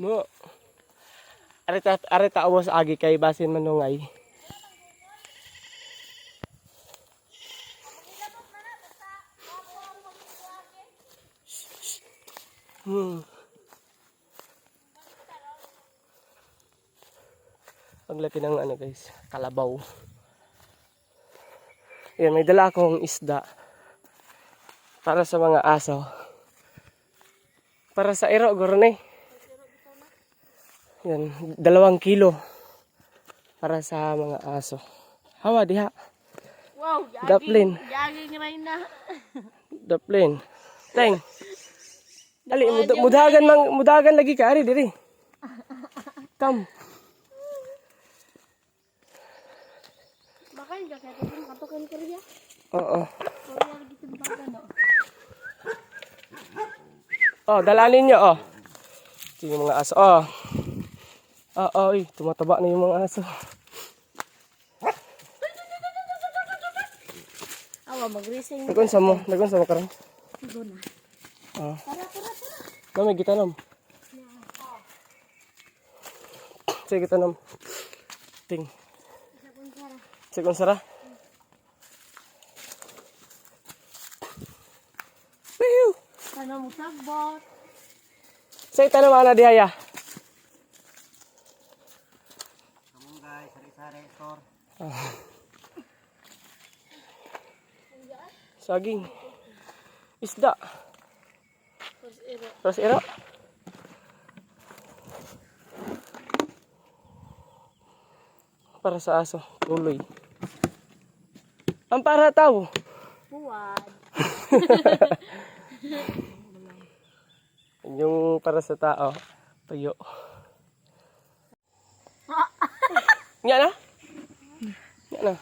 No. Arita arita awas agi kay basin manungay. Hmm. Ang laki ng ano guys, kalabaw. Yan, may dala akong isda. Para sa mga aso. Para sa iro, gurne. Yan, dalawang kilo. Para sa mga aso. Hawa, diha. Wow, Daplin. Jaging rin na. Daplin. Teng. Dali, mud mudagan mang mudagan lagi ka ari diri. Kam. Baka yung jaket itu katukan kerja. Oo. Kalau lagi tembakan no. Oh, dalanin niyo oh. Yung mga aso. Oh. Ah, oh, uy, tumataba na yung mga aso. Awa magrising. Nagunsa mo, nagunsa mo karon. Sigo na. Oh. Tara, tara, tara. Kami kita nam. Sige kita nam. Ting. Sige sara. Whew. Sana mo sagbot. Say tanong ana diaya. Sari-sari store. Saging. Isda. Terus iro. Para sa aso, tuloy. Ang para tao. Buat. Yung para sa tao, tuyo. Nga na? Nga na.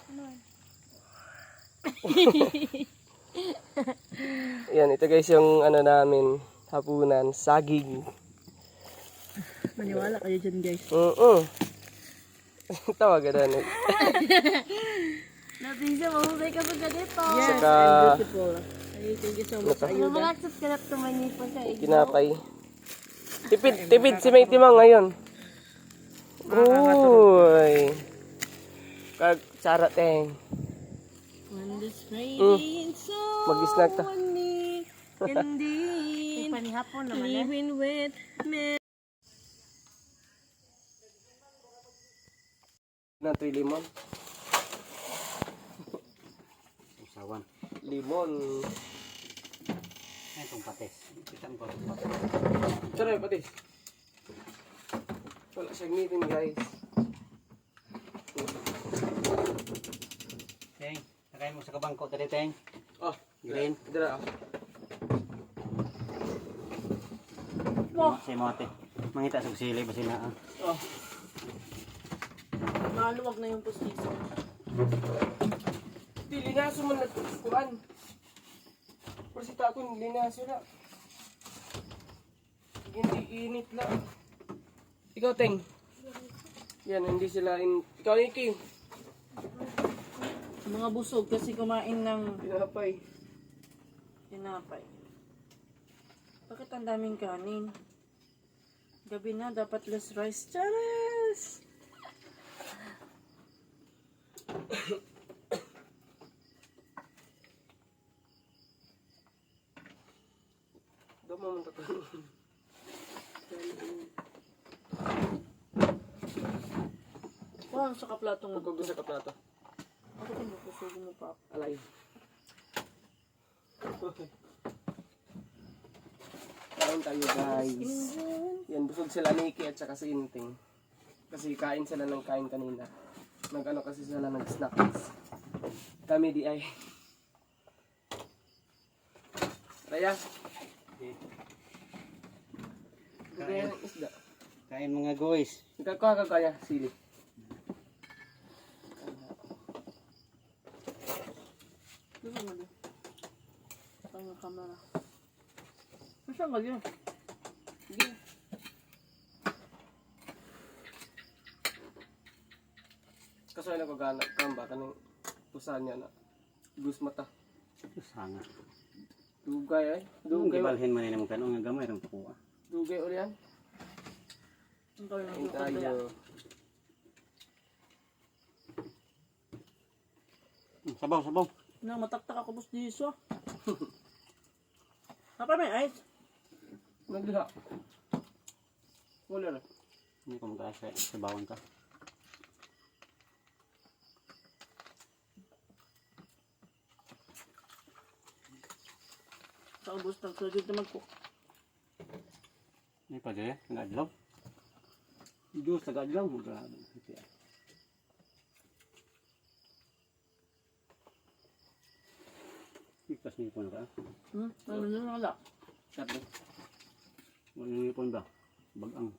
Yan, ito guys yung ano namin, hapunan, saging. Maniwala kayo dyan guys. Oo. Tawag ka na. Natisa, mahusay ka pa ganito. Yes, Saka- I'm beautiful. Ay, thank you so much. Ayun, mga subscribe to my nipon sa iyo. Kinapay. Tipid, tipid si May Timang ngayon. Uy. Kag tsara teng. When this rain Mm. so Mag-snack ta. indeed. Panihapon naman eh. Living with me. Na tuy limon. Usawan. Limon. Ay, itong pates. Kita mo ba itong pates? Tsara yung patis. Wala siyang meeting guys. Teng, nakay mo sa kabangko tadi, Teng. Oh, Green. Dira. Wow. Si mo ate. Mangita sa sili ba sila? ah? Oh. Maluwag na yung pustiso. Di linaso man nagkuhan. Pero si Tako linaso na. Hindi init lang. Ikaw, Teng. Yan, hindi sila in... Ikaw, Iki. Mga busog kasi kumain ng Pinapay. tinapay. Bakit ang daming kanin? Gabi na, dapat less rice. Charas! Doon mo munta to. Wow, sa kaplato nga. Huwag sa kaplato. Ako din busog mo pa. Alay. Kain tayo guys. Yan, busog sila Nikki at saka si Inting. Kasi kain sila ng kain kanina. Nag-ano kasi sila nag-snacks. Kami di ay. Raya. Kaya ng isda. Kain mga guys. Ikakuha ka kaya sili. Dito mo din. Ang kamera. Masa nga yun? Sige. Kaso ay nagagana kamba kanang pusa niya na. Gus mata. Sanga. Dugay ay. Dugay Dugay. balhin man ni mo kanong nga gamay rang tukuha. Dugay uli yan. Ang tayo. Hmm, Sabaw, sabaw. Na, mataktak ako boss diso. Apa may ice? Nagdiha. Wala na. Hindi ko mag-asa. Sabawan ka. Sa ubos ng sujud na magko. Hindi pa dyan. Nag-adlaw. Diyos, nag-adlaw. Grabe. Ikas ni ipon ka. Hmm? Ano na wala? Sabi. Wala nang ipon ba? Bagang.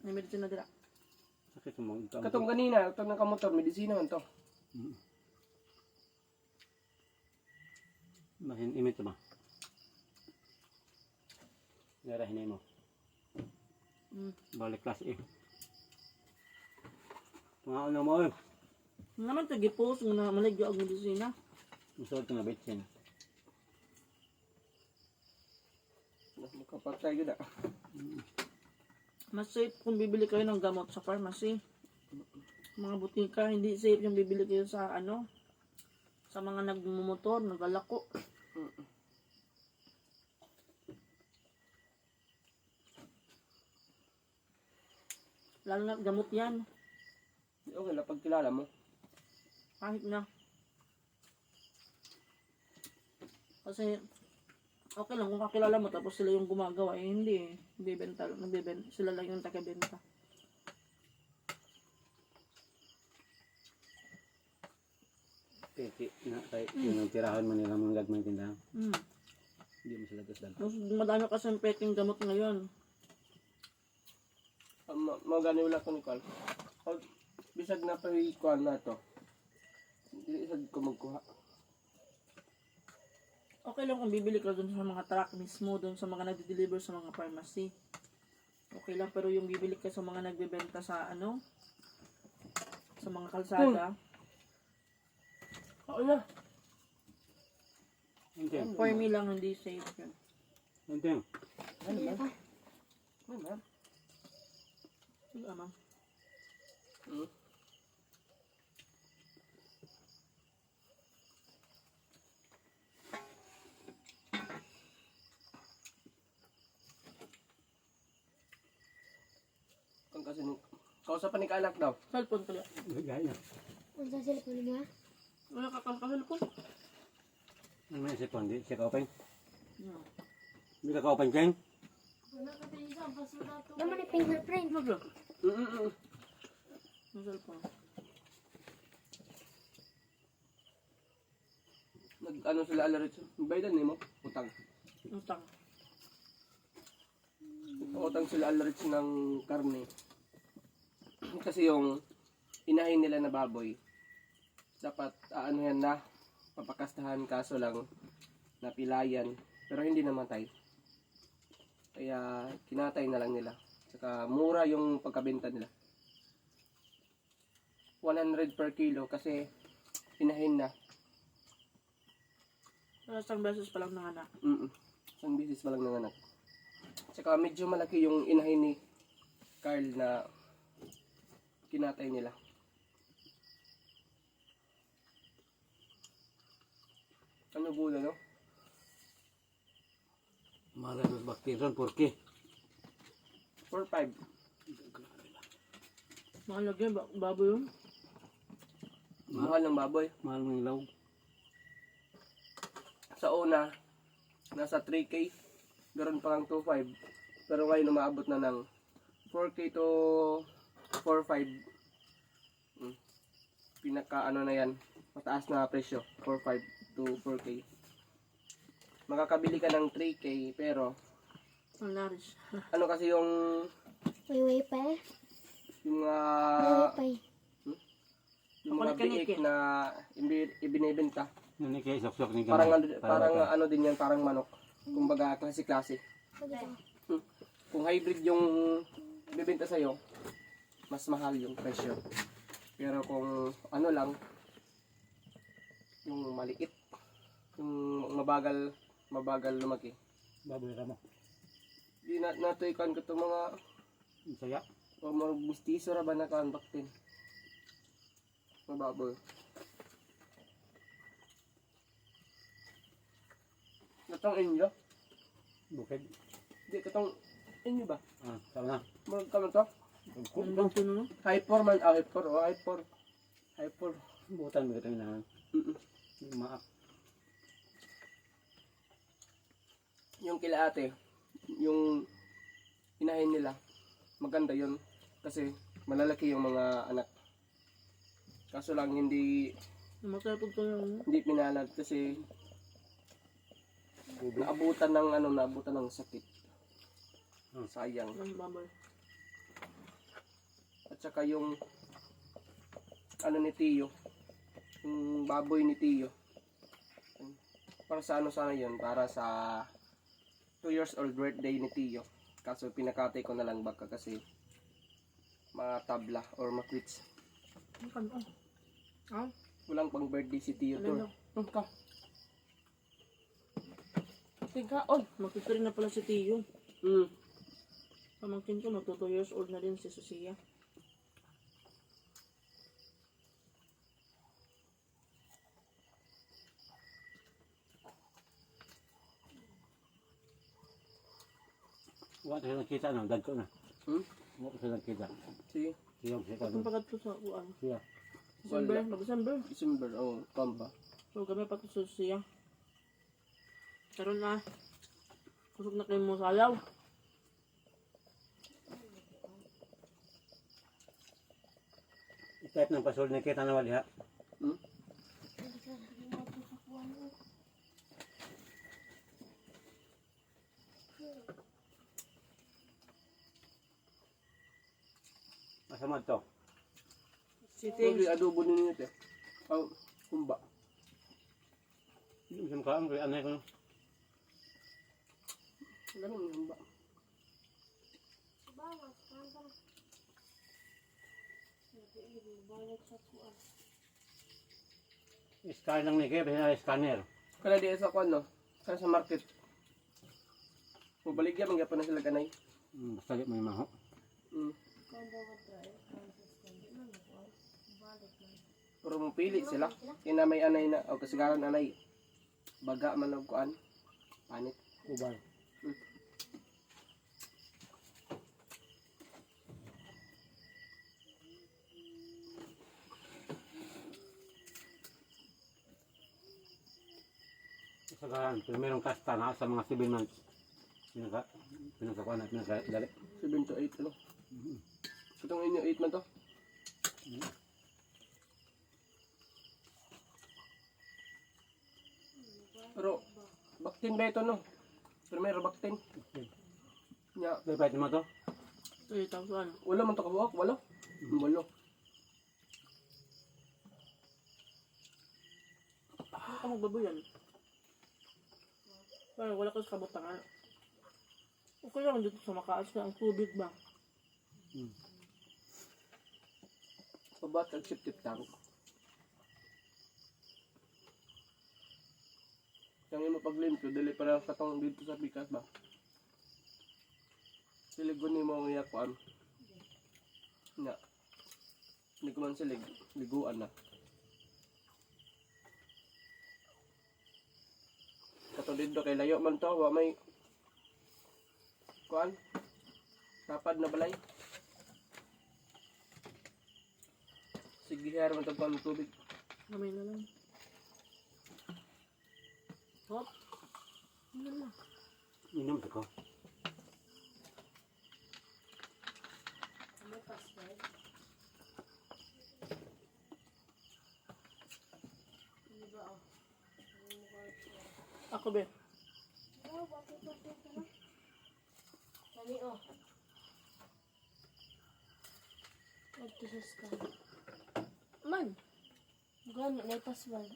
May medicine na dira. Sakit sa mga ikaw. Katong kanina, ito ng kamotor, medisina man to. Bahin imit ba? Garahin mo. Hmm. Balik class A. Tungaon na mo eh. Ano naman ito, gipos, nga maligyo ang medicina. Masod ka na betsin. Makapagtay yun ah. Mas safe kung bibili kayo ng gamot sa pharmacy. Mga butika, hindi safe yung bibili kayo sa ano, sa mga nagmumotor, nagalako. Lalo na gamot yan, Okay lang, pag kilala mo. kahit na. Kasi, okay lang kung kakilala mo tapos sila yung gumagawa, eh hindi eh. Bibenta, nagbibenta, sila lang yung takibenta. Peki na kay yung tirahan man nila mga gagmay tindahan. Hmm. Hindi mo sila gasdan. Mas madami kasi ang peking gamot ngayon. Ah, ma- Magano wala ko ni Carl. Pag bisag na pa na to. Hindi isag ko magkuha. Okay lang kung bibili ka dun sa mga truck mismo, dun sa mga nagde-deliver sa mga pharmacy. Okay lang, pero yung bibili ka sa mga nagbebenta sa ano, sa mga kalsada, Oo na. Hindi. for me lang hindi safe yun. Hindi. Ano ba? Ano ba? Sige, ma'am. Hmm? Kasi ni... Kausapan ni kaanak daw. Cellphone pala. Gaya. Unsa cellphone mo? Wala ka kang cellphone? Ano man si Pondi? Si Kaupeng? No. Hindi ka Kaupeng, Cheng? Naman ni fingerprint. Ba? Mm-mm. Yung cellphone. Nag ano sila alarit. Baydan ni mo? Utang. Utang. Utang sila alarit ng karne. Kasi yung inahin nila na baboy, dapat ano yan na, papakastahan kaso lang napilayan, pero hindi namatay. Kaya kinatay na lang nila. Saka mura yung pagkabenta nila. 100 per kilo kasi inahin na. Pero isang beses pa lang nanganak. Mm Isang bisis pa lang nanganak. Tsaka medyo malaki yung inahin ni Carl na kinatay nila. Ano bula, no? Malas mas baktiron, porke. 4-5. Mahal lagi, ba baboy yun. Mahal ng baboy. Mahal ng ilaw. Sa una, nasa 3K. Garon pa lang 2.5. Pero ngayon umaabot na ng 4K to 4.5. Mm. Pinaka ano na yan, mataas na presyo. 4.5 to 4K. Makakabili ka ng 3K pero Ang laris. ano kasi yung May wifi. yung May mga wifi. yung mga biik na ibi- ibinibenta. Yun ni kay sok-sok ni Parang ano, Gamay. parang ano din yan, parang manok. Kumbaga klase-klase. Hmm. Kung hybrid yung bibenta sa'yo, mas mahal yung presyo. Pero kung ano lang, yung maliit, yung mabagal, mabagal lumaki, Baboy ramo. Di na natuikan ko itong mga saya. o mga bustiso ra ba na kan baktin. Mababoy. Katong inyo? Bukid. Di katong inyo ba? Ah, tama na. Mag kamo to? Kung Ang bang no? Hyper man, ah, hyper, oh, hyper. Hyper. butan mo ito na. Mm-mm. Maak. Yung kila ate, yung inahin nila, maganda yun. Kasi malalaki yung mga anak. Kaso lang hindi po ko yung hindi pinalad kasi naabutan ng ano, naabutan ng sakit. Hmm. Sayang. ng baboy. At saka yung ano ni Tio, yung baboy ni Tio. Para sa ano sana yun? Para sa 2 years old birthday ni Tio. Kaso pinakatay ko na lang baka kasi matabla or makwits. Oh. Ah, Walang pang birthday si Alin to. ka. Tingka, oy. magtutuloy na pala si Tiyo. Hmm. Pamangkin ko, magto 2 years old na din si Susia. Wala tayo nakita no, dad ko na. Hmm? Wala tayo nakita. Sige. Siya siya. Kung pagkat ko sa uan. Siya. December, mag-December. December, oh, pamba. So kami pa sa Susia. Karon na. Kusog na kayo mo sayaw. Type ng pasol na kita na wali ha. Hmm? Masamad to. Si Ito, adobo ninyo ito. Oh, kumba. Yung ka ang anay ko. Ganun yung kumba. Scan lang ni kaya na scanner. Kala di sa kwan, no? Kala sa market. Mabaligya, mangyapa na sila ganay. Hmm, Basta di may maho. Mm. Pero mupili sila. Kina may anay na, o kasigaran anay. Baga man og kuan. Panit. Kubal. Kasagaran, primerong kasta na sa mga 7 months. Pinaka, pinakakuha na, pinakadali. 7 to 8, ano? Itong inyo 8 man to. Pero, baktin ba ito, no? Primero baktin. Nya, Dapat naman to? 3,000. wala man to kabuok, wala. Wala. Ano ka magbaboyan? Pero wala ka sa kabutangan. Okay lang dito sa makaas ka ang tubig ba? Pabat ang sip-tip tank. Yang imo paglimpyo, dili para katong dito sa bikas ba? Siligon ni mo ang iyakuan. Nga. Hindi ko man silig. Liguan na. Kato dito kay layo man to, wa may kuan. Tapad na balay. Sige, hayar man tagpang tubig. Gamay na lang. Hop. Ano na? Inom ko. Ako be. Kami oh. Ito sa scan. Man. Gani, may password.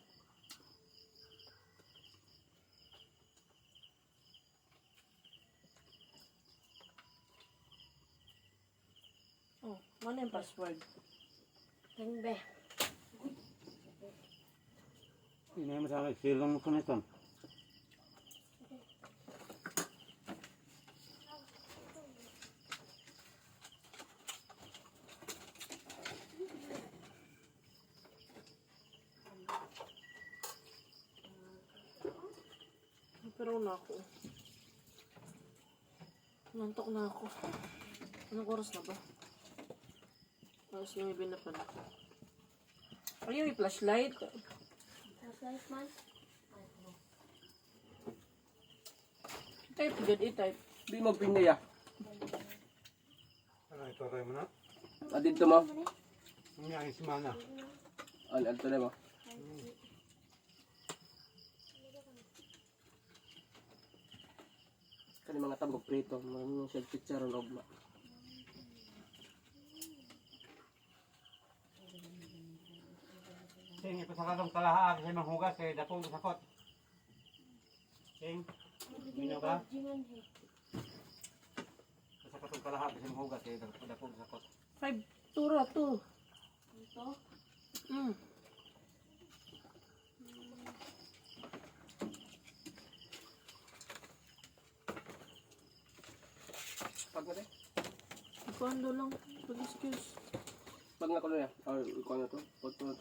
Oh, ano yung password? Kang be. Inom mo sa akin, silong mo Pero na ako. Nantok na ako. Anong oras na ba? Alas 9 na pala. Ayun, may flashlight. Flashlight man. Type, good i-type. Di mo pinaya. Ano ito tayo mo na? Ah, dito mo. Ang yung simana. Ano, alto na mo. Kani mga tambok prito, mga shell chicharon ogma. Sing, ito sa katong kalahaan kasi manghugas kay dapong sakot. Sing, Minyo ka? Jingan he. sa katong kalahaan kasi manghugas kay dapong sakot. 5, tura, 2. Ito. Mm. Ikuan lang. Pag-excuse. Pag na ko na yan. Or, ikaw na to. Pag na to.